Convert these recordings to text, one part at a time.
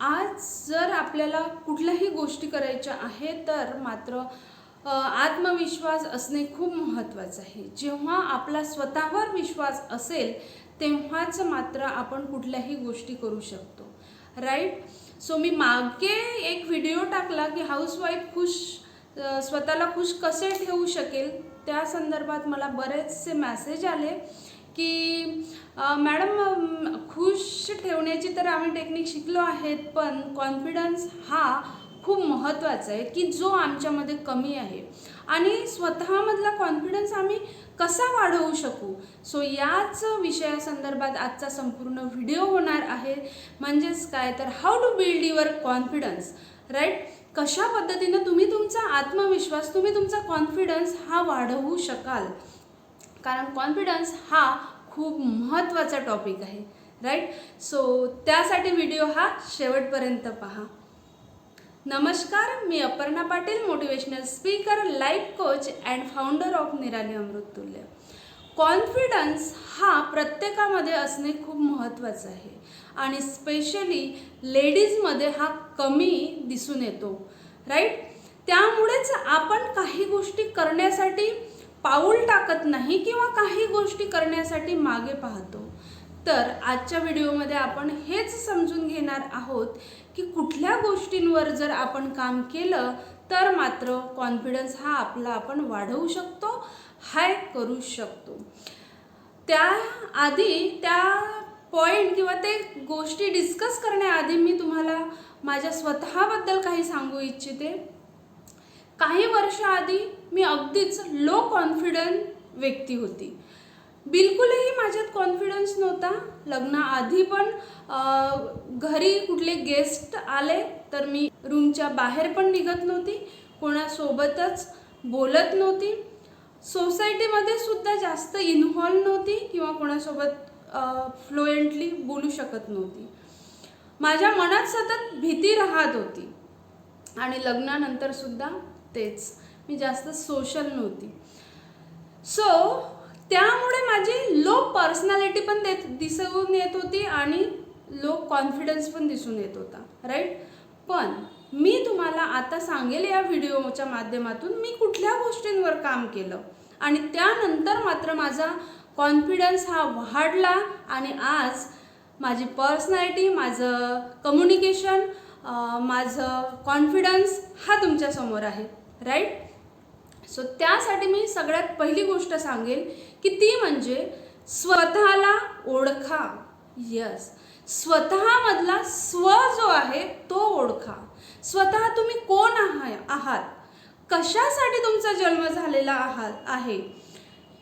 आज जर आपल्याला कुठल्याही गोष्टी करायच्या आहे तर मात्र आत्मविश्वास असणे खूप महत्त्वाचं आहे. जेव्हा आपला स्वतःवर विश्वास असेल तेव्हाच मात्र आपण कुठल्याही गोष्टी करू शकतो. राईट सो मी मागे एक व्हिडिओ टाकला की हाऊसवाईफ खुश स्वतःला खुश कसे ठेवू शकेल? त्या संदर्भात मला बरेचसे मॅसेज आले. की मॅडम खुश ठेवण्याची तर आम्ही टेक्निक शिकलो आहेत पण कॉन्फिडन्स हा खूप महत्त्वाचा आहे की जो आमच्यामध्ये कमी आहे. आणि स्वतःमधला कॉन्फिडन्स आम्ही कसा वाढवू शकू? सो याच विषयासंदर्भात आजचा संपूर्ण व्हिडिओ होणार आहे. म्हणजेच काय? तर how to build your confidence right कशा पद्धतीनं तुम्ही तुमचा आत्मविश्वास तुम्ही तुमचा कॉन्फिडन्स हा वाढवू शकाल? कारण कॉन्फिडन्स हा खूप महत्त्वाचा टॉपिक आहे राईट सो त्यासाठी व्हिडिओ हा शेवटपर्यंत पहा. नमस्कार मी Aparna Patil motivational speaker life coach and founder of Nirali Amruttulya confidence हा प्रत्येकामध्ये असणे खूप महत्त्वाचं आहे आणि स्पेशली लेडीजमध्ये हा कमी दिसून येतो राईट त्यामुळेच आपण काही गोष्टी करण्यासाठी पाऊल टाकत नाही किंवा काही गोष्टी करण्यासाठी मागे पाहतो. तर आजच्या व्हिडिओमध्ये आपण हेच समजून घेणार आहोत की कुठल्या गोष्टींवर जर आपण काम केलं तर मात्र कॉन्फिडन्स हा आपला आपण वाढवू शकतो हाय करू शकतो. त्या आधी त्या पॉईंट किंवा ते गोष्टी डिस्कस करण्याआधी मी तुम्हाला माझ्या स्वतःबद्दल काही सांगू इच्छिते. काही वर्षाआधी मी अगदीच लो कॉन्फिडंट व्यक्ती होती. बिलकुलही माझ्यात कॉन्फिडन्स नव्हता. लग्नाआधी पण घरी कुठले गेस्ट आले तर मी रूमच्या बाहेर पण निघत नव्हती. कोणासोबतच बोलत नव्हती. सोसायटीमध्ये सुद्धा जास्त इन्व्हॉल्व नव्हती किंवा कोणासोबत फ्लुएंटली बोलू शकत नव्हती. माझ्या मनात सतत भीती राहत होती. आणि लग्नानंतर सुद्धा तेच. मी जास्त सोशल नव्हती. सो त्यामुळे माझी लो पर्सनॅलिटी पण देत दिसून येत होती आणि लो कॉन्फिडन्स पण दिसून येत होता. राईट पण मी तुम्हाला आता सांगेल या व्हिडिओच्या माध्यमातून मी कुठल्या गोष्टींवर काम केलं. आणि त्यानंतर मात्र माझा कॉन्फिडन्स हा वाढला आणि आज माझी पर्सनॅलिटी माझं कम्युनिकेशन माझं कॉन्फिडन्स हा तुमच्यासमोर आहे. राईट सो त्यासाठी मी सगळ्यात पहिली गोष्ट सांगेल की ती म्हणजे स्वतःला ओळखा. यस स्वतःमधला स्व जो आहे तो ओळखा. स्वतः तुम्ही कोण आहात आहात? कशासाठी तुमचा जन्म झालेला आहात आहे?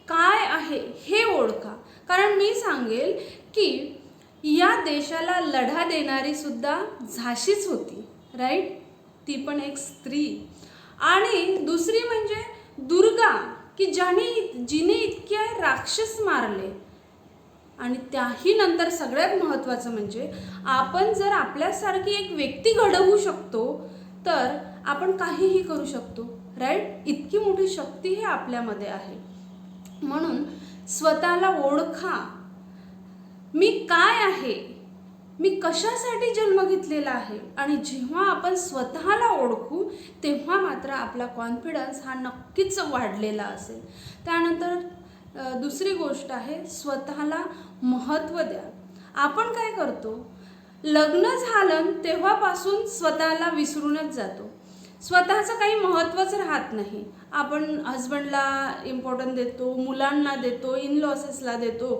काय आहे हे ओळखा. कारण मी सांगेल की या देशाला लढा देणारी सुद्धा झाशीच होती. राईट ती पण एक स्त्री. आणि दुसरी म्हणजे दुर्गा की ज्याने जिने इतके राक्षस मारले. आणि त्याही नंतर सगळ्यात महत्त्वाचं म्हणजे आपण जर आपल्यासारखी एक व्यक्ती घडवू शकतो तर आपण काहीही करू शकतो राईट इतकी मोठी शक्ती ही आपल्यामध्ये आहे. म्हणून स्वतःला ओळखा. मी काय आहे? मी कशासाठी जन्म घेतलेला आहे आणि जेव्हा आपण स्वतःला ओळखू तेव्हा मात्र आपला कॉन्फिडन्स हा नक्कीच वाढलेला असेल. त्यानंतर दुसरी गोष्ट आहे स्वतःला महत्त्व द्या. आपण काय करतो? लग्न झालं तेव्हापासून स्वतःला विसरूनच जातो. स्वतःचं काही महत्त्वच राहत नाही. आपण हजबंडला इम्पॉर्टन्स देतो मुलांना देतो इन लॉसेसला देतो.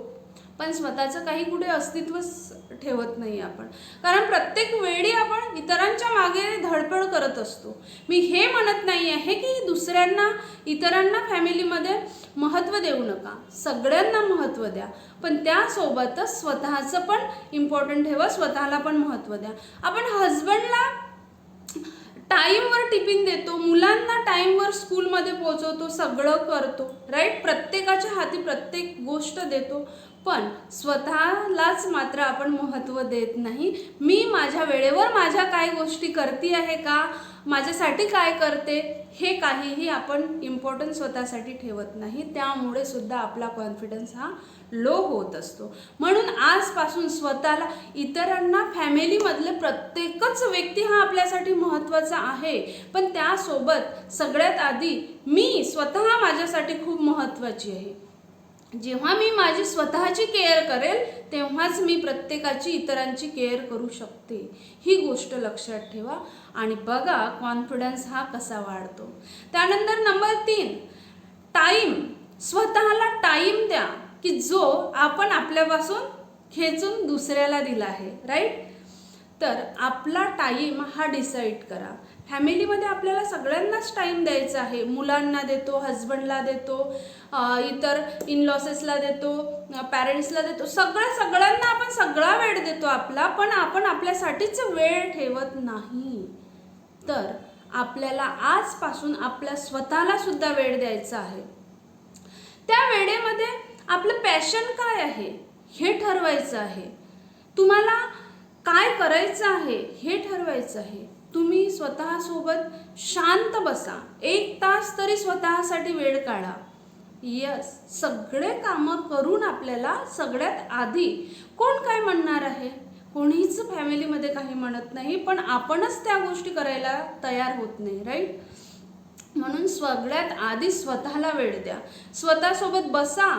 पण स्वतःचं काही कुठे अस्तित्वच ठेवत नाही आपण. कारण प्रत्येक वेळी आपण इतरांच्या मागे धडपड करत असतो. मी हे म्हणत नाही आहे की दुसऱ्यांना इतरांना फॅमिलीमध्ये महत्त्व देऊ नका. सगळ्यांना महत्त्व द्या. पण त्यासोबतच स्वतःचं पण इम्पॉर्टंट ठेवा स्वतःला पण महत्त्व द्या. आपण हजबंडला टाईमवर टिफिन देतो मुलांना टाईमवर स्कूलमध्ये पोहोचवतो सगळं करतो राईट प्रत्येकाच्या हाती प्रत्येक गोष्ट देतो. पण स्वतःलाच मात्र आपण महत्त्व देत नाही. मी माझ्या वेळेवर माझ्या काय गोष्टी करते आहे का? माझ्यासाठी काय करते? हे काहीही आपण इम्पॉर्टन्स स्वतःसाठी ठेवत नाही. त्यामुळे सुद्धा आपला कॉन्फिडन्स हा लो होत असतो. म्हणून आजपासून स्वतःला इतरांना फॅमिलीमधले प्रत्येकच व्यक्ती हा आपल्यासाठी महत्त्वाचा आहे. पण त्यासोबत सगळ्यात आधी मी स्वतः माझ्यासाठी खूप महत्त्वाची आहे. जेव्हा मी माझी स्वतःची केअर करेल तेव्हाच मी प्रत्येकाची इतरांची केअर करू शकते. ही गोष्ट लक्षात ठेवा. आणि बघा कॉन्फिडन्स हा कसा वाढतो. त्यानंतर नंबर तीन टाईम स्वतःला टाईम द्या की जो आपण आपल्यापासून खेचून दुसऱ्याला दिला आहे राईट तर आपला टाईम हा डिसाईड करा. फॅमिलीमध्ये आपल्याला सगळ्यांनाच टाईम द्यायचा आहे. मुलांना देतो हजबंडला देतो इतर इन लॉसेसला देतो पॅरेंट्सला देतो. सगळ्या सगळ्यांना आपण सगळा वेळ देतो आपला पण आपण आपल्यासाठीच वेळ ठेवत नाही. तर आपल्याला आजपासून आपल्या स्वतःला सुद्धा वेळ द्यायचा आहे. त्या वेळेमध्ये आपलं पॅशन काय आहे हे ठरवायचं आहे. तुम्हाला काय करायचं आहे हे ठरवायचं आहे. तुम्ही स्वतःसोबत शांत बसा. एक तास तरी स्वतःसाठी वेळ काढा. यस सगळे कामं करून आपल्याला सगळ्यात आधी कोण काय म्हणणार आहे? कोणीच फॅमिलीमध्ये काही म्हणत नाही पण आपणच त्या गोष्टी करायला तयार होत नाही राईट म्हणून सगळ्यात आधी स्वतःला वेळ द्या. स्वतःसोबत बसा.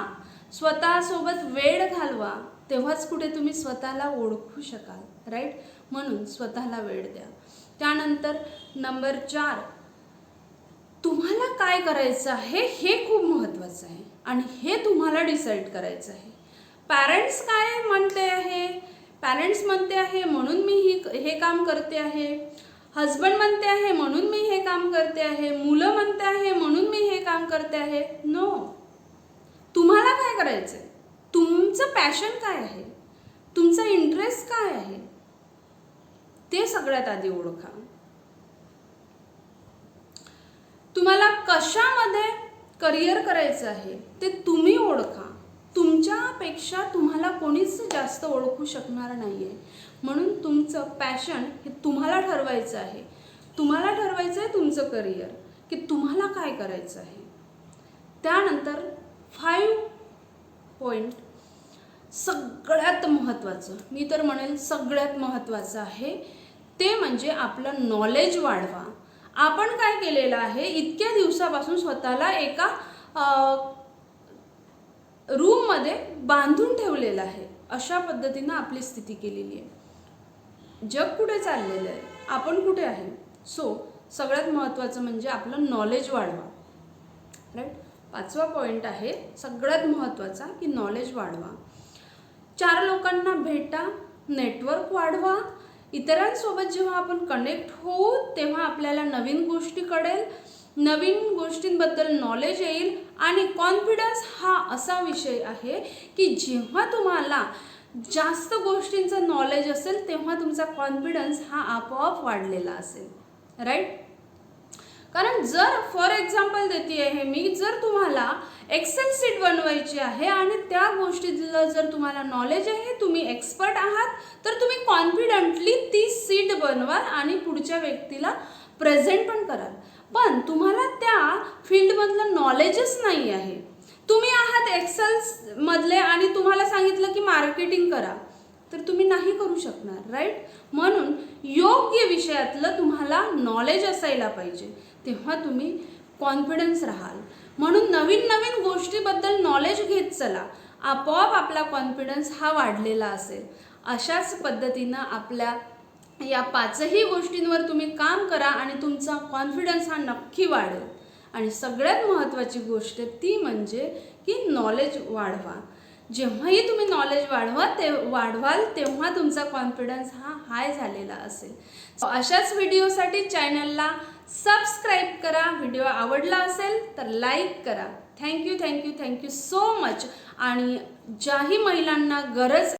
स्वतःसोबत वेळ घालवा. तेव्हाच कुठे तुम्ही स्वतःला ओळखू शकाल राईट म्हणून स्वतःला वेळ द्या. त्यानंतर नंबर चार तुम्हाला काय करायचं आहे हे खूप महत्त्वाचं आहे आणि हे तुम्हाला डिसाईड करायचं आहे. पॅरेंट्स काय म्हणते आहे? पॅरेंट्स म्हणते आहे म्हणून मी ही हे काम करते आहे. हजबंड म्हणते आहे म्हणून मी हे काम करते आहे. मुलं म्हणते आहे म्हणून मी हे काम करते आहे. नो तुम्हाला काय करायचं आहे तुमचं पॅशन काय आहे? तुमचा इंटरेस्ट काय आहे? ते सगळ्यात आधी ओळखा. तुम्हाला कशामध्ये करिअर करायचं आहे ते तुम्ही ओळखा. तुमच्यापेक्षा तुम्हाला कोणीच जास्त ओळखू शकणार नाही आहे म्हणून तुमचं पॅशन हे तुम्हाला ठरवायचं आहे. तुम्हाला ठरवायचं आहे तुमचं करिअर की तुम्हाला काय करायचं आहे. त्यानंतर फाईव्ह पॉईंट सगळ्यात महत्त्वाचं मी तर म्हणेल सगळ्यात महत्त्वाचं आहे ते म्हणजे आपलं नॉलेज वाढवा. आपण काय केलेलं आहे इतक्या दिवसापासून स्वतःला एका रूममध्ये बांधून ठेवलेलं आहे. अशा पद्धतीनं आपली स्थिती केलेली आहे. जग कुठे चाललेलं आहे? आपण कुठे आहे? सो सगळ्यात महत्त्वाचं म्हणजे आपलं नॉलेज वाढवा. राईट पाचवा पॉईंट आहे सगळ्यात महत्त्वाचा की नॉलेज वाढवा. चार लोकांना भेटा नेटवर्क वाढवा. इतरांसोबत जेव्हा आपण कनेक्ट होऊ तेव्हा आपल्याला नवीन गोष्टी कळेल. नवीन गोष्टींबद्दल नॉलेज येईल आणि कॉन्फिडन्स हा असा विषय आहे की जेव्हा तुम्हाला जास्त गोष्टींचं नॉलेज असेल तेव्हा तुमचा कॉन्फिडन्स हा आपोआप वाढलेला असेल. राईट कारण जर फॉर एक्झाम्पल देते आहे मी जर तुम्हाला एक्सेल सीट बनवायची आहे आणि त्या गोष्टीतलं जर तुम्हाला नॉलेज आहे तुम्ही एक्सपर्ट आहात तर तुम्ही कॉन्फिडंटली ती सीट बनवाल आणि पुढच्या व्यक्तीला प्रेझेंट पण कराल. पण तुम्हाला त्या फील्डमधलं नॉलेजच नाही आहे. तुम्ही आहात एक्सेल मधले आणि तुम्हाला सांगितलं की मार्केटिंग करा तर तुम्ही नाही करू शकणार राईट म्हणून योग्य विषयातलं तुम्हाला नॉलेज असायला पाहिजे. तेव्हा तुम्ही कॉन्फिडन्स राहाल. म्हणून नवीन नवीन गोष्टीबद्दल नॉलेज घेत चला. आपोआप आपला कॉन्फिडन्स हा वाढलेला असेल. अशाच पद्धतीनं आपल्या या पाचही गोष्टींवर तुम्ही काम करा आणि तुमचा कॉन्फिडन्स हा नक्की वाढेल. आणि सगळ्यात महत्त्वाची गोष्ट ती म्हणजे की नॉलेज वाढवा. जेव्हाही तुम्ही नॉलेज वाढवा ते वाढवाल तेव्हा तुमचा कॉन्फिडन्स हा हाय झालेला असेल. सो अशाच व्हिडिओसाठी चॅनलला सबस्क्राईब करा. व्हिडिओ आवडला असेल तर लाईक करा. Thank you thank you thank you so much आणि ज्याही महिलांना गरज